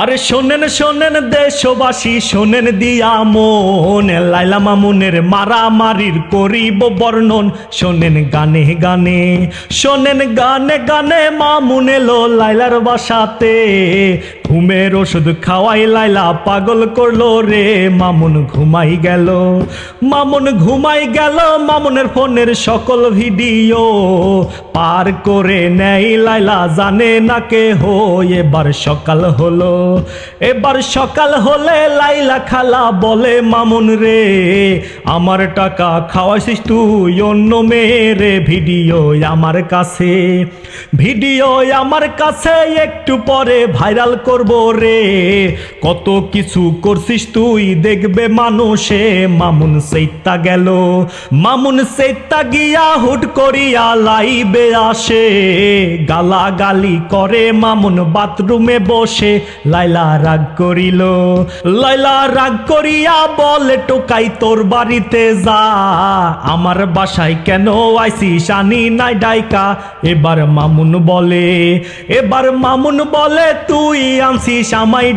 আরে শোনেন শোনেন দেশবাসী, শোনেন দিয়া মন। লাইলা মামুনের মারামারির করিব বর্ণন। শোনেন গানে গানে, শোনেন গানে গানে মামুন এলো লাইলার বাসাতে। ঘুমের ওষুধ খাওয়াই লাইলা, পাগল করল রে, মামুন ঘুমাই গেল। মামুন ঘুমাই গেল, মামুনের ফোনের সকল ভিডিও পার করে নেই লাইলা, জানে না কে হো, এবার সকাল হলো। এবার সকাল হলে লাইলা খালা বলে, মামুন রে, আমার টাকা খাওয়াইছিস তুই, অন্য মেয়েরে ভিডিও আমার কাছে। ভিডিও আমার কাছে, একটু পরে ভাইরাল করব রে? কত কিছু করছিস তুই দেখবে মানুষে। মামুন সেইতা গেল। মামুন সেইতা গিয়া হুট করিয়া লাইবে আসে। গালাগালি করে মামুন বাথরুমে বসে। লাইলা রাগ করিল। লাইলা রাগ করিয়া বলে, টোকাই তোর বাড়িতে যা। আমার বাসায় কেন আইসিস? আনি নাই ডাইকা। এবার মামুন বলে, এবার মামুন বলে, তুই আনছিস আমায়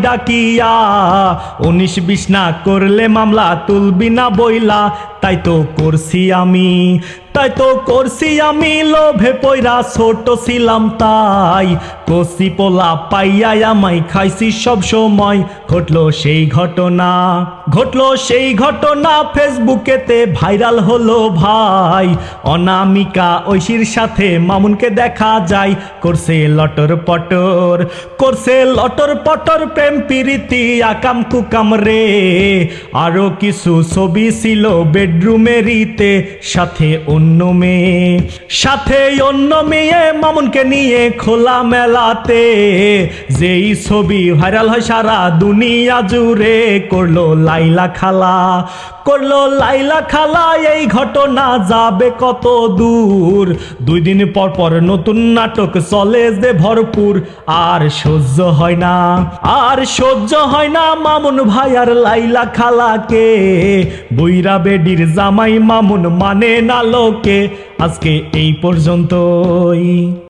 উনিশ বিশ না করলে মামলা তুলবি না বইলা। তাই তো করছি আমি। তাই তো করছি আমি লোভে পয়রা ছোট ছিলাম তাই। কষি পোলা পাইয়াই আমায় খাইছি সব সময়। ঘটলো সেই ঘটনা, ঘটলো সেই ঘটনা ফেসবুকেতে ভাইরাল হলো ভাই। অনামিকা ঐশীর সাথে মামুনকে দেখা যায়, করছে লটর পটর, করছে লটর পটর প্রেম প্রীতি আকাম কুকাম রে। আরও কিছু ছবি ছিল বেডরুমেরিতে, সাথে অন্য মেয়ে, সাথে অন্য মেয়ে, মামুনকে নিয়ে খোলা মেলাতে। যেই ছবি ভাইরাল হয় সারা দুনিয়া জুড়ে, করল লাইলা খালা, করল লাইলা খালা, এই ঘটনা যাবে কত দূর? দুই দিন পর পর নতুন নাটক চলে যে ভরপুর, আর সহ্য হয় না, আর সহ্য হয় না মামুন ভাই আর লাইলা খালাকে। বৈরা বেডির জামাই মামুন মানে না লোকে আজকে এই পর্যন্তই।